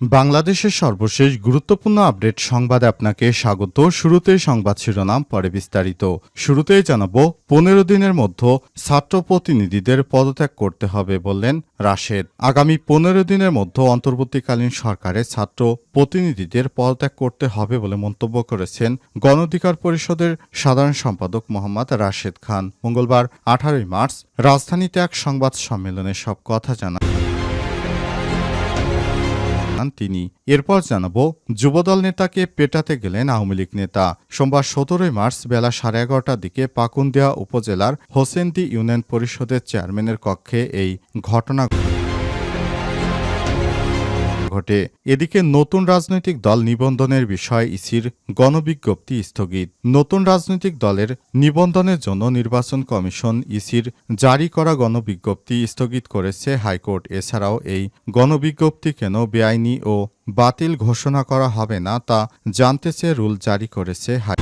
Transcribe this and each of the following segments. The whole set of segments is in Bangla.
বাংলাদেশের সর্বশেষ গুরুত্বপূর্ণ আপডেট সংবাদে আপনাকে স্বাগত। শুরুতেই সংবাদ শিরোনাম, পরে বিস্তারিত। শুরুতেই জানাব, পনেরো দিনের মধ্যে ছাত্র প্রতিনিধিদের পদত্যাগ করতে হবে বললেন রাশেদ। আগামী পনেরো দিনের মধ্যে অন্তর্বর্তীকালীন সরকারের ছাত্র প্রতিনিধিদের পদত্যাগ করতে হবে বলে মন্তব্য করেছেন গণ অধিকার পরিষদের সাধারণ সম্পাদক মোহাম্মদ রাশেদ খান। মঙ্গলবার আঠারোই মার্চ রাজধানীতে এক সংবাদ সম্মেলনে সব কথা জানান জানান তিনি। এরপর জানাব, যুবদল নেতাকে পেটাতে গেলেন আওয়ামী লীগ নেতা। সোমবার সতেরোই মার্চ বেলা সাড়ে এগারোটার দিকে পাকুন্দিয়া উপজেলার হোসেন্দি ইউনিয়ন পরিষদের চেয়ারম্যানের কক্ষে এই ঘটনা ঘটে। এদিকে নতুন রাজনৈতিক দল নিবন্ধনের বিষয়ে ইসির গণবিজ্ঞপ্তি স্থগিত। নতুন রাজনৈতিক দলের নিবন্ধনের জন্য নির্বাচন কমিশন ইসির জারি করা গণবিজ্ঞপ্তি স্থগিত করেছে হাইকোর্ট। এছাড়াও এই গণবিজ্ঞপ্তি কেন বেআইনি ও বাতিল ঘোষণা করা হবে না তা জানতে রুল জারি করেছে হাই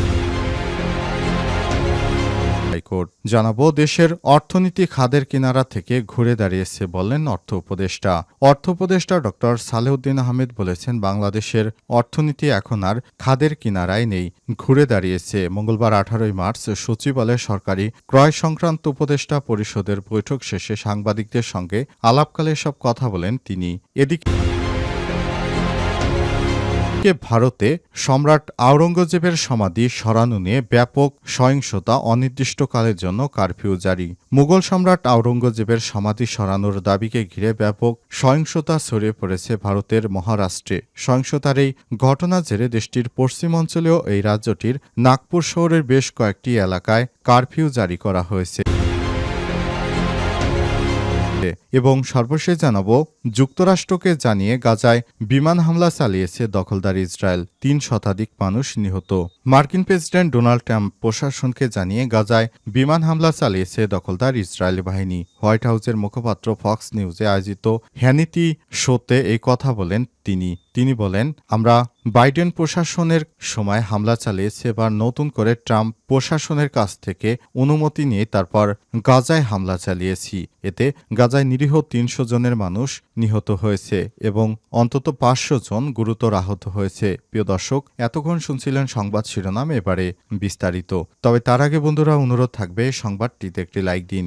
হাইকোর্ট জানাব, দেশের অর্থনীতি খাদের কিনারা থেকে ঘুরে দাঁড়িয়েছে বললেন অর্থ উপদেষ্টা। অর্থ উপদেষ্টা ডক্টর সালেউদ্দিন আহমেদ বলেছেন, বাংলাদেশের অর্থনীতি এখন আর খাদের কিনারায় নেই, ঘুরে দাঁড়িয়েছে। মঙ্গলবার আঠারোই মার্চ সচিবালয়ে সরকারি ক্রয় সংক্রান্ত উপদেষ্টা পরিষদের বৈঠক শেষে সাংবাদিকদের সঙ্গে আলাপকালে সব কথা বলেন তিনি। এদিকে কে ভারতে সম্রাট আওরঙ্গজেবের সমাধি সরানো নিয়ে ব্যাপক সহিংসতা অনির্দিষ্টকালের জন্য কারফিউ জারি। মুঘল সম্রাট আওরঙ্গজেবের সমাধি সরানোর দাবিকে ঘিরে ব্যাপক সহিংসতা ছড়িয়ে পড়েছে ভারতের মহারাষ্ট্রে। সহিংসতার এই ঘটনা জেরে দেশটির পশ্চিম অঞ্চলেও এই রাজ্যটির নাগপুর শহরের বেশ কয়েকটি এলাকায় কারফিউ জারি করা হয়েছে। এবং সর্বশেষ জানাব, যুক্তরাষ্ট্রকে জানিয়ে গাজায় বিমান হামলা চালিয়েছে দখলদার ইসরায়েল তিন শতাধিক মানুষ নিহত। মার্কিন প্রেসিডেন্ট ডোনাল্ড ট্রাম্প প্রশাসনকে জানিয়ে গাজায় বিমান হামলা চালিয়েছে দখলদার ইসরায়েল বাহিনী। হোয়াইট হাউসের মুখপাত্র ফক্স নিউজে আয়োজিত হ্যানিটি শোতে এই কথা বলেন তিনি। তিনি বলেন, আমরা বাইডেন প্রশাসনের সময় হামলা চালিয়েছে এবার নতুন করে ট্রাম্প প্রশাসনের কাছ থেকে অনুমতি নিয়ে তারপর গাজায় হামলা চালিয়েছি। এতে গাজায় নিরীহ তিনশো জনের মানুষ নিহত হয়েছে এবং অন্তত পাঁচশো জন গুরুতর আহত হয়েছে। প্রিয় দর্শক, এতক্ষণ শুনছিলেন সংবাদ শিরোনাম, এবারে বিস্তারিত। তবে তার আগে বন্ধুরা, অনুরোধ থাকবে, সংবাদটিতে একটি লাইক দিন।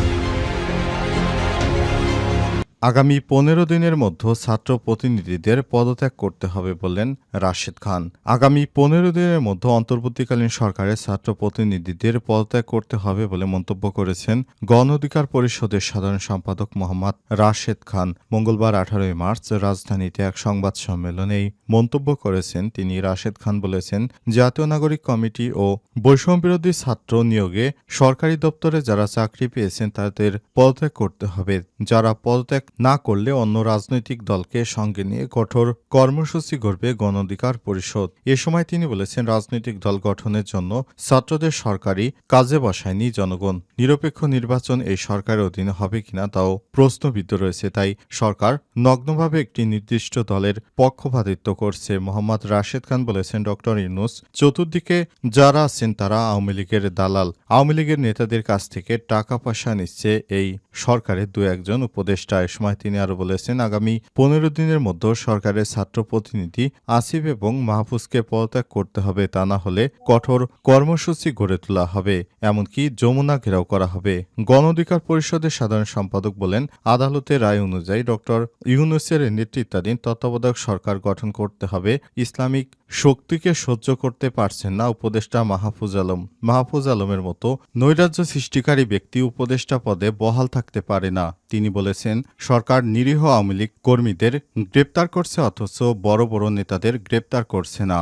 আগামী পনেরো দিনের মধ্যে ছাত্র প্রতিনিধিদের পদত্যাগ করতে হবে বললেন রাশেদ খান। আগামী পনেরো দিনের মধ্যে অন্তর্বর্তীকালীন সরকারের ছাত্র প্রতিনিধিদের পদত্যাগ করতে হবে বলে মন্তব্য করেছেন গণ অধিকার পরিষদের সাধারণ সম্পাদক মোহাম্মদ রাশেদ খান। মঙ্গলবার আঠারোই মার্চ রাজধানীতে এক সংবাদ সম্মেলনে মন্তব্য করেছেন তিনি। রাশেদ খান বলেছেন, জাতীয় নাগরিক কমিটি ও বৈষম্যবিরোধী ছাত্র নিয়োগে সরকারি দপ্তরে যারা চাকরি পেয়েছেন তাদের পদত্যাগ করতে হবে। যারা পদত্যাগ না করলে অন্য রাজনৈতিক দলকে সঙ্গে নিয়ে কঠোর কর্মসূচি গড়বে গণ অধিকার পরিষদ। এ সময় তিনি বলেছেন, রাজনৈতিক দল গঠনের জন্য ছাত্রদের সরকারি কাজে বসায়নি জনগণ। নিরপেক্ষ নির্বাচন এই সরকারের অধীনে হবে কিনা তাও প্রশ্নবিদ্ধ রয়েছে। তাই সরকার নগ্নভাবে একটি নির্দিষ্ট দলের পক্ষপাতিত্ব করছে। মোহাম্মদ রাশেদ খান বলেছেন, ডক্টর ইউনুস চতুর্দিকে যারা আছেন তারা আওয়ামী লীগের দালাল। আওয়ামী লীগের নেতাদের কাছ থেকে টাকা পয়সা নিচ্ছে এই সরকারের দু একজন উপদেষ্টা সময় তিনি আরও বলেছেন, আগামী পনেরো দিনের মধ্যে সরকারের ছাত্র প্রতিনিধি আসিফ এবং মাহফুজকে পদত্যাগ করতে হবে, তা না হলে কঠোর কর্মসূচি গড়ে তোলা হবে, এমনকি যমুনা ঘেরাও করা হবে। গণ অধিকার পরিষদের সাধারণ সম্পাদক বলেন, আদালতের রায় অনুযায়ী ডক্টর ইউনুসের নেতৃত্বাধীন তত্ত্বাবধায়ক সরকার গঠন করতে হবে, ইসলামিক শক্তিকে সহ্য করতে পারছেন না উপদেষ্টা মাহফুজ আলম। মাহফুজ আলমের মতো নৈরাজ্য সৃষ্টিকারী ব্যক্তি উপদেষ্টা পদে বহাল থাকতে পারে না। তিনি বলেছেন, সরকার নিরীহ আওয়ামী লীগ কর্মীদের গ্রেপ্তার করছে অথচ বড় বড় নেতাদের গ্রেপ্তার করছে না।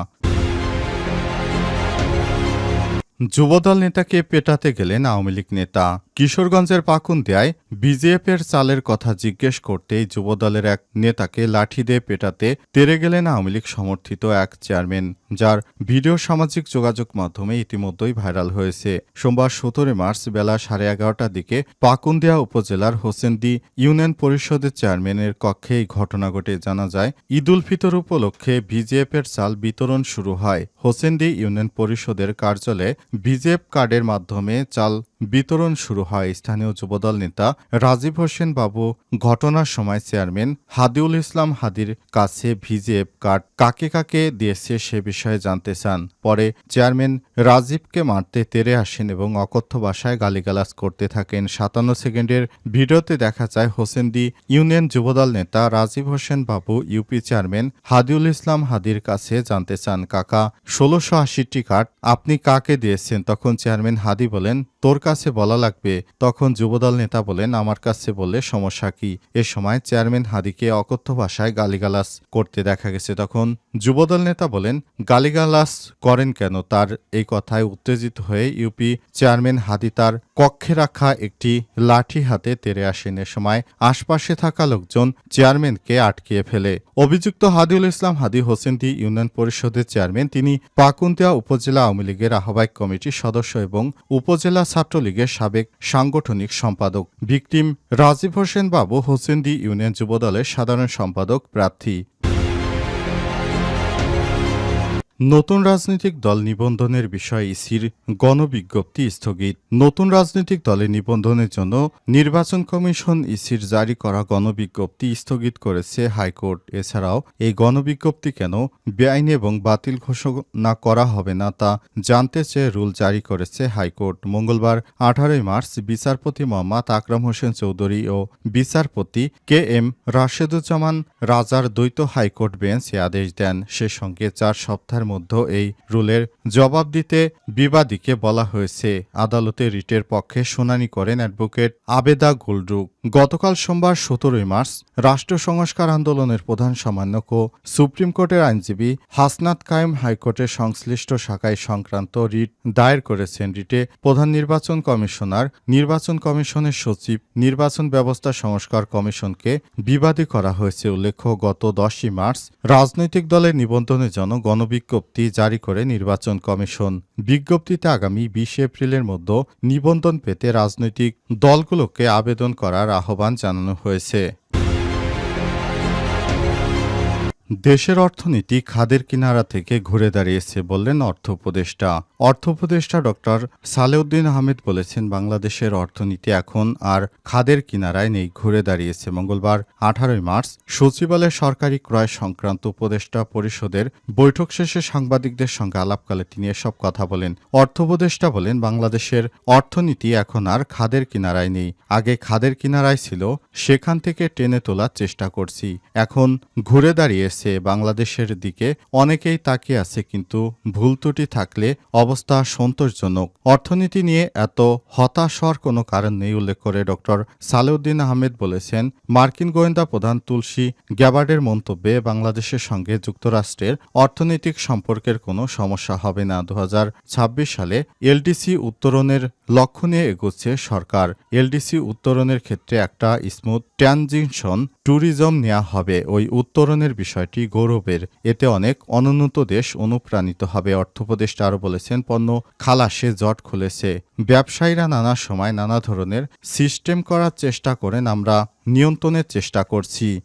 যুবদল নেতাকে পেটাতে গেলেন আওয়ামী লীগ নেতা। কিশোরগঞ্জের পাকুন্দিয়ায় বিজেপির চালের কথা জিজ্ঞেস করতেই যুবদলের এক নেতাকে লাঠি দিয়ে পেটাতে তেরে গেলেন আওয়ামী লীগ সমর্থিত এক চেয়ারম্যান, যার ভিডিও সামাজিক যোগাযোগ মাধ্যমে ইতিমধ্যেই ভাইরাল হয়েছে। সোমবার সতেরো মার্চ বেলা সাড়ে এগারোটার দিকে পাকুন্দিয়া উপজেলার হোসেনদি ইউনিয়ন পরিষদের চেয়ারম্যানের কক্ষে এই ঘটনা ঘটে। জানা যায়, ঈদ উল ফিতর উপলক্ষে ভিজিএফের চাল বিতরণ শুরু হয়। হোসেনদি ইউনিয়ন পরিষদের কার্যালয়ে ভিজিএফ কার্ডের মাধ্যমে চাল বিতরণ শুরু হয় স্থানীয় যুবদল নেতা রাজীব হোসেন বাবু ঘটনার সময় চেয়ারম্যান হাদিউল ইসলাম হাদির কাছে ভিজিএফ কার্ড কাকে কাকে দিয়েছে সে বিষয়ে জানতে চান। পরে চেয়ারম্যান রাজীবকে মারতে তেরে আসেন এবং অকথ্য ভাষায় গালিগালাজ করতে থাকেন। সাতান্ন সেকেন্ডের ভিডিওতে দেখা যায় হোসেনদি ইউনিয়ন যুবদল নেতা রাজীব হোসেন বাবু ইউপি চেয়ারম্যান হাদিউল ইসলাম হাদির কাছে জানতে চান, কাকা, ষোলোশো আশিটি কার্ড আপনি কাকে দিয়েছেন? তখন চেয়ারম্যান হাদি বলেন, তোর কাছে বলা লাগবে তখন যুবদল নেতা বলেন, আমার কাছে বললে সমস্যা কি? এ সময় চেয়ারম্যান হাদিকে অকথ্য ভাষায় গালিগালাস করতে দেখা গেছে। তখন যুবদল নেতা বলেন গালিগালাস করেন কেন? তার এই কথায় উত্তেজিত হয়ে ইউপি চেয়ারম্যান হাদি তার কক্ষে রাখা একটি লাঠি হাতে তেরে আসেন এ সময় আশপাশে থাকা লোকজন চেয়ারম্যানকে আটকিয়ে ফেলে। অভিযুক্ত হাদিউল ইসলাম হাদি হোসেনদি ইউনিয়ন পরিষদের চেয়ারম্যান, তিনি পাকুন্তিয়া উপজেলা আওয়ামী লীগের আহ্বায়ক কমিটির সদস্য এবং উপজেলা ছাত্রলীগের সাবেক সাংগঠনিক সম্পাদক। ভিকটিম রাজীব হোসেন বাবু হোসেনদি ইউনিয়ন যুবদলের সাধারণ সম্পাদক প্রার্থী। নতুন রাজনৈতিক দল নিবন্ধনের বিষয়ে ইসির গণবিজ্ঞপ্তি স্থগিত। নতুন রাজনৈতিক দলে নিবন্ধনের জন্য নির্বাচন কমিশন ইসির জারি করা গণবিজ্ঞপ্তি স্থগিত করেছে হাইকোর্ট। এছাড়াও এই গণবিজ্ঞপ্তি কেন বেআইনি এবং বাতিল ঘোষণা করা হবে না তা জানতে চেয়ে রুল জারি করেছে হাইকোর্ট। মঙ্গলবার, আঠারোই মার্চ বিচারপতি মোহাম্মদ আকরাম হোসেন চৌধুরী ও বিচারপতি কে এম রাশেদুজ্জামান রাজার দ্বৈত হাইকোর্ট বেঞ্চ আদেশ দেন। সে সঙ্গে চার সপ্তাহের মধ্যে এই রুলের জবাব দিতে বিবাদীকে বলা হয়েছে। আদালতে রিটের পক্ষে শুনানি করেন অ্যাডভোকেট আবেদা গুলরুক গতকাল সোমবার সতেরোই মার্চ রাষ্ট্র সংস্কার আন্দোলনের প্রধান সমন্বয়ক ও সুপ্রিম কোর্টের আইনজীবী হাসনাত কায়েম হাইকোর্টের সংশ্লিষ্ট শাখায় সংক্রান্ত রিট দায়ের করেছেন। রিটে প্রধান নির্বাচন কমিশনার, নির্বাচন কমিশনের সচিব, নির্বাচন ব্যবস্থা সংস্কার কমিশনকে বিবাদী করা হয়েছে, উল্লেখ্য গত দশই মার্চ রাজনৈতিক দলের নিবন্ধনের জন্য গণবিজ্ঞপ্তি জারি করে নির্বাচন কমিশন। বিজ্ঞপ্তিতে আগামী বিশ এপ্রিলের মধ্যে নিবন্ধন পেতে রাজনৈতিক দলগুলোকে আবেদন করার আহ্বান জানানো হয়েছে। দেশের অর্থনীতি খাদের কিনারা থেকে ঘুরে দাঁড়িয়েছে বললেন অর্থ উপদেষ্টা। অর্থ উপদেষ্টা ডক্টর সালেউদ্দিন আহমেদ বলেছেন, বাংলাদেশের অর্থনীতি এখন আর খাদের কিনারায় নেই, ঘুরে দাঁড়িয়েছে। মঙ্গলবার, আঠারোই মার্চ, সচিবালয় সরকারি ক্রয় সংক্রান্ত উপদেষ্টা পরিষদের বৈঠক শেষে সাংবাদিকদের সঙ্গে আলাপকালে তিনি এসব কথা বলেন। অর্থ উপদেষ্টা বলেন, বাংলাদেশের অর্থনীতি এখন আর খাদের কিনারায় নেই। আগে খাদের কিনারায় ছিল, সেখান থেকে টেনে তোলার চেষ্টা করছি। এখন ঘুরে দাঁড়িয়েছে বাংলাদেশের দিকে, অনেকেই তাকিয়ে আছে কিন্তু ভুল ত্রুটি থাকলে অবস্থা সন্তোষজনক। অর্থনীতি নিয়ে এত হতাশ হওয়ার কোনো কারণ নেই উল্লেখ করে ডক্টর সালেউদ্দিন আহমেদ বলেছেন, মার্কিন গোয়েন্দা প্রধান তুলসী গ্যাবার্ডের মন্তব্যে বাংলাদেশের সঙ্গে যুক্তরাষ্ট্রের অর্থনৈতিক সম্পর্কের কোনো সমস্যা হবে না। দু হাজার ছাব্বিশ সালে এলডিসি উত্তরণের লক্ষ্য নিয়ে এগোচ্ছে সরকার। এলডিসি উত্তরণের ক্ষেত্রে একটা স্মুথ ট্রানজিশন ট্যুরিজম নেওয়া হবে। ওই উত্তরণের বিষয়টি গৌরবের। এতে অনেক অনুন্নত দেশ অনুপ্রাণিত হবে অর্থোপদেষ্টা আরও বলেছেন, পণ্য খালাসে জট খুলেছে। ব্যবসায়ীরা নানা সময় নানা ধরনের সিস্টেম করার চেষ্টা করেন, আমরা নিয়ন্ত্রণের চেষ্টা করছি।